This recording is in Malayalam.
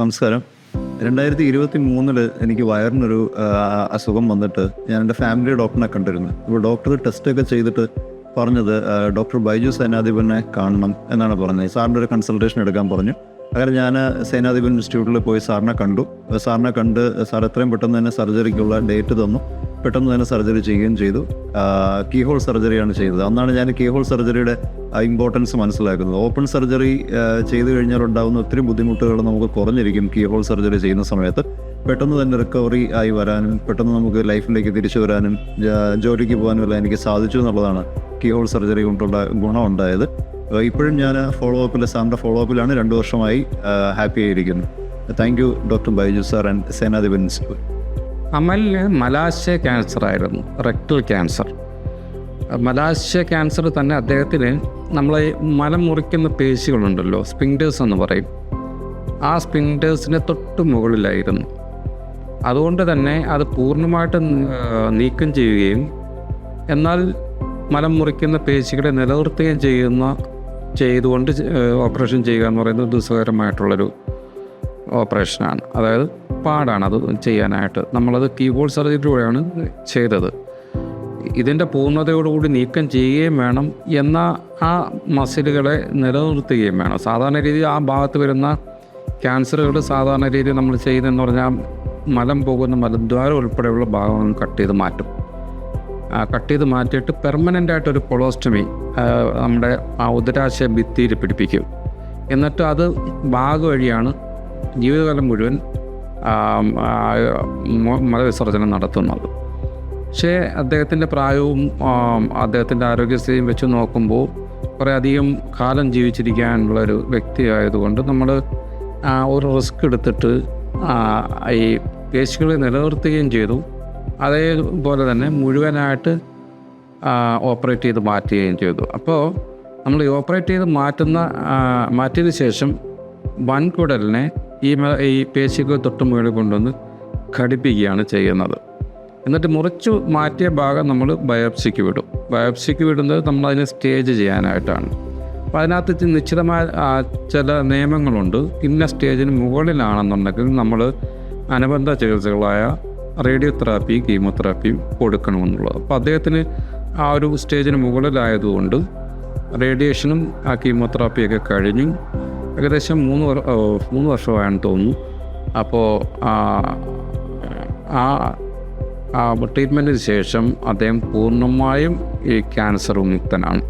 നമസ്കാരം. രണ്ടായിരത്തി ഇരുപത്തി മൂന്നിൽ എനിക്ക് വയറിനൊരു അസുഖം വന്നിട്ട് ഞാൻ എന്റെ ഫാമിലി ഡോക്ടറിനെ കണ്ടിരുന്നു. ഇപ്പോൾ ഡോക്ടർ ടെസ്റ്റൊക്കെ ചെയ്തിട്ട് പറഞ്ഞത് ഡോക്ടർ ബൈജു സേനാധിപനെ കാണണം എന്നാണ് പറഞ്ഞത്. സാറിന്റെ ഒരു കൺസൾട്ടേഷൻ എടുക്കാൻ പറഞ്ഞു. അങ്ങനെ ഞാൻ സേനാധിപൻ ഇൻസ്റ്റിറ്റ്യൂട്ടിൽ പോയി സാറിനെ കണ്ടു. സാറിനെ കണ്ട് സാർ എത്രയും പെട്ടെന്ന് തന്നെ സർജറിക്കുള്ള ഡേറ്റ് തന്നു. പെട്ടെന്ന് തന്നെ സർജറി ചെയ്യുകയും ചെയ്തു. കീഹോൾ സർജറിയാണ് ചെയ്തത്. അന്നാണ് ഞാൻ കീഹോൾ സർജറിയുടെ ഇമ്പോർട്ടൻസ് മനസ്സിലാക്കുന്നത്. ഓപ്പൺ സർജറി ചെയ്തു കഴിഞ്ഞാൽ ഉണ്ടാകുന്ന ഒത്തിരി ബുദ്ധിമുട്ടുകൾ നമുക്ക് കുറഞ്ഞിരിക്കും കീ ഹോൾ സർജറി ചെയ്യുന്ന സമയത്ത്. പെട്ടെന്ന് തന്നെ റിക്കവറി ആയി വരാനും പെട്ടെന്ന് നമുക്ക് ലൈഫിലേക്ക് തിരിച്ചു വരാനും ജോലിക്ക് പോകാനും എല്ലാം എനിക്ക് സാധിച്ചു എന്നുള്ളതാണ് കീ ഹോൾ സർജറി കൊണ്ടുള്ള ഗുണം ഉണ്ടായത് ഇപ്പോഴും ഞാൻ ഫോളോ അപ്പിലെ സാറിന്റെ ഫോളോ അപ്പിലാണ് രണ്ട് വർഷമായി ഹാപ്പി ആയിരിക്കുന്നു. Thank you doctor Baiju sir and സേനാധിപൻ അമലിന് മലാശയ ക്യാൻസർ ആയിരുന്നു റെക്ടൽ ക്യാൻസർ മലാശയ ക്യാൻസർ തന്നെ അദ്ദേഹത്തിന് നമ്മളെ മലം മുറിക്കുന്ന പേശികളുണ്ടല്ലോ സ്പിങ്ഡേഴ്സ് എന്ന് പറയും. ആ സ്പിങ്ഡേഴ്സിന് തൊട്ട് മുകളിലായിരുന്നു. അതുകൊണ്ട് തന്നെ അത് പൂർണമായിട്ട് നീക്കം ചെയ്യുകയും എന്നാൽ മലം മുറിക്കുന്ന പേശികളെ നിലനിർത്തുകയും ചെയ്യുന്ന ചെയ്തുകൊണ്ട് ഓപ്പറേഷൻ ചെയ്യുക എന്ന് പറയുന്നത് ദുസ്സഹകരമായിട്ടുള്ളൊരു ഓപ്പറേഷനാണ്. അതായത് പാടാണ് അത് ചെയ്യാനായിട്ട്. നമ്മളത് കീബോർഡ് സർജറിയിലൂടെയാണ് ചെയ്തത്. ഇതിന്റെ പൂർണതയോടുകൂടി നീക്കം ചെയ്യുകയും വേണം എന്ന ആ മസിലുകളെ നിലനിർത്തുകയും വേണം. സാധാരണ രീതിയിൽ ആ ഭാഗത്ത് വരുന്ന ക്യാൻസറുകൾ സാധാരണ രീതിയിൽ നമ്മൾ ചെയ്യുന്നതെന്ന് പറഞ്ഞാൽ മലം പോകുന്ന മലദ്വാരം ഉൾപ്പെടെയുള്ള ഭാഗങ്ങൾ കട്ട് ചെയ്ത് മാറ്റും. കട്ട് ചെയ്ത് മാറ്റിയിട്ട് പെർമനന്റ് ആയിട്ടൊരു കൊളോസ്റ്റമി നമ്മുടെ ആ ഉദരാശയ ഭിത്തിയിൽ പിടിപ്പിക്കും. എന്നിട്ട് അത് ഭാഗം വഴിയാണ് ജീവിതകാലം മുഴുവൻ മലവിസർജനം നടത്തുന്നത്. പക്ഷേ അദ്ദേഹത്തിന്റെ പ്രായവും അദ്ദേഹത്തിന്റെ ആരോഗ്യസ്ഥിതിയും വെച്ച് നോക്കുമ്പോൾ കുറേ അധികം കാലം ജീവിച്ചിരിക്കാനുള്ള ഒരു വ്യക്തി ആയതുകൊണ്ട് നമ്മൾ ഒരു റിസ്ക് എടുത്തിട്ട് ഈ പേശികളെ നിലനിർത്തുകയും ചെയ്തു. അതേപോലെ തന്നെ മുഴുവനായിട്ട് ഓപ്പറേറ്റ് ചെയ്ത് മാറ്റുകയും ചെയ്തു. അപ്പോൾ നമ്മൾ ഈ ഓപ്പറേറ്റ് ചെയ്ത് മാറ്റുന്ന മാറ്റിയതിന് ശേഷം വൻകുടലിനെ ഈ ഈ പേശികൾ തൊട്ട് മുകളിൽ കൊണ്ടുവന്ന് ഘടിപ്പിക്കുകയാണ് ചെയ്യുന്നത്. എന്നിട്ട് മുറിച്ച് മാറ്റിയ ഭാഗം നമ്മൾ ബയോപ്സിക്ക് വിടും. ബയോപ്സിക്ക് വിടുന്നത് നമ്മൾ അതിനെ സ്റ്റേജ് ചെയ്യാനായിട്ടാണ്. അപ്പോൾ അതിനകത്ത് നിശ്ചിതമായ ചില നിയമങ്ങളുണ്ട്. ഇന്ന സ്റ്റേജിന് മുകളിലാണെന്നുണ്ടെങ്കിൽ നമ്മൾ അനുബന്ധ ചികിത്സകളായ റേഡിയോ തെറാപ്പി കീമോതെറാപ്പിയും കൊടുക്കണമെന്നുള്ളത്. അപ്പോൾ അദ്ദേഹത്തിന് ആ ഒരു സ്റ്റേജിന് മുകളിലായതുകൊണ്ട് റേഡിയേഷനും ആ കീമോതെറാപ്പിയൊക്കെ കഴിഞ്ഞു. ഏകദേശം മൂന്ന് മൂന്ന് വർഷമായെന്ന് തോന്നുന്നു. അപ്പോൾ ആ ട്രീറ്റ്മെന്റിന് ശേഷം അദ്ദേഹം പൂർണമായും ഈ ക്യാൻസർ വിമുക്തനാണ്